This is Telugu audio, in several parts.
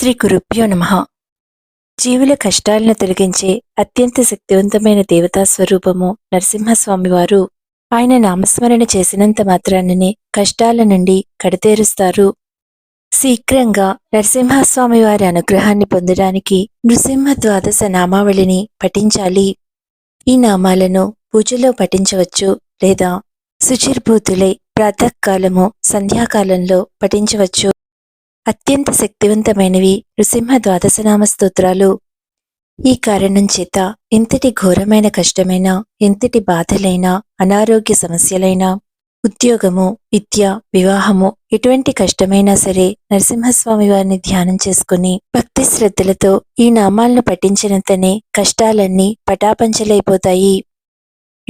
శ్రీ గురుభ్యో నమ. జీవుల కష్టాలను తొలగించే అత్యంత శక్తివంతమైన దేవతా స్వరూపము నరసింహస్వామి వారు ఆయన నామస్మరణ చేసినంత మాత్రాననే కష్టాల నుండి కడతేరుస్తారు. శీఘ్రంగా నరసింహస్వామి వారి అనుగ్రహాన్ని పొందడానికి నృసింహ ద్వాదశ నామావళిని పఠించాలి. ఈ నామాలను పూజలో పఠించవచ్చు లేదా శుచిర్భూతులై ప్రాతకాలము సంధ్యాకాలంలో పఠించవచ్చు. అత్యంత శక్తివంతమైనవి నృసింహ ద్వాదశనామ స్తోత్రాలు. ఈ కారణం చేత ఎంతటి ఘోరమైన కష్టమైన ఎంతటి బాధలైనా అనారోగ్య సమస్యలైనా ఉద్యోగము విద్య వివాహము ఎటువంటి కష్టమైనా సరే నరసింహస్వామి వారిని ధ్యానం చేసుకుని భక్తి శ్రద్ధలతో ఈ నామాలను పఠించినంతనే కష్టాలన్నీ పటాపంచలైపోతాయి.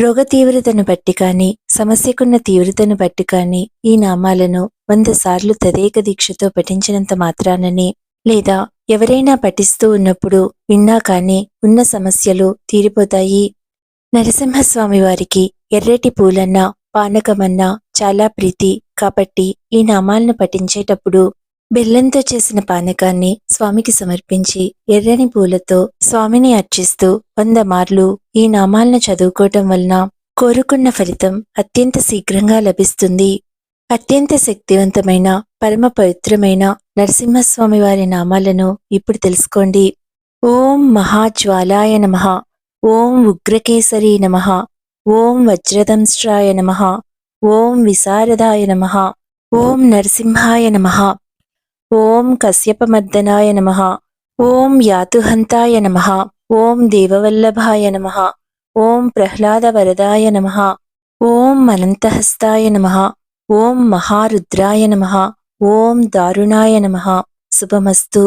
రోగ తీవ్రతను బట్టి కాని సమస్యకున్న తీవ్రతను బట్టి కాని ఈ నామాలను వంద సార్లు తదేక దీక్షతో పఠించినంత మాత్రానని లేదా ఎవరైనా పఠిస్తూ ఉన్నప్పుడు విన్నా కాని ఉన్న సమస్యలు తీరిపోతాయి. నరసింహస్వామి వారికి ఎర్రటి పూలన్నా పానకమన్నా చాలా ప్రీతి. కాబట్టి ఈ నామాలను పఠించేటప్పుడు బెల్లంతో చేసిన పానకాన్ని స్వామికి సమర్పించి ఎర్రని పూలతో స్వామిని అర్చిస్తూ వంద మార్లు ఈ నామాలను చదువుకోవటం వలన కోరుకున్న ఫలితం అత్యంత శీఘ్రంగా లభిస్తుంది. అత్యంత శక్తివంతమైన పరమ పవిత్రమైన నరసింహస్వామి వారి నామాలను ఇప్పుడు తెలుసుకోండి. ఓం మహాజ్వాలాయ నమ. ఓం ఉగ్రకేసరి నమ. ఓం వజ్రదంశ్రాయ నమ. ఓం విశారదాయ నమ. ఓం నరసింహాయ నమ. ఓం కశ్యపమర్దనాయ నమ ఓం యాతుహంతాయ నమ ఓం దేవవల్లభాయ నమ ఓం ప్రహ్లాదవరదాయ నమ ఓం అనంతహస్తాయ నమ ఓం మహారుద్రాయ నమ ఓం దారుణాయ నమ శుభమస్తు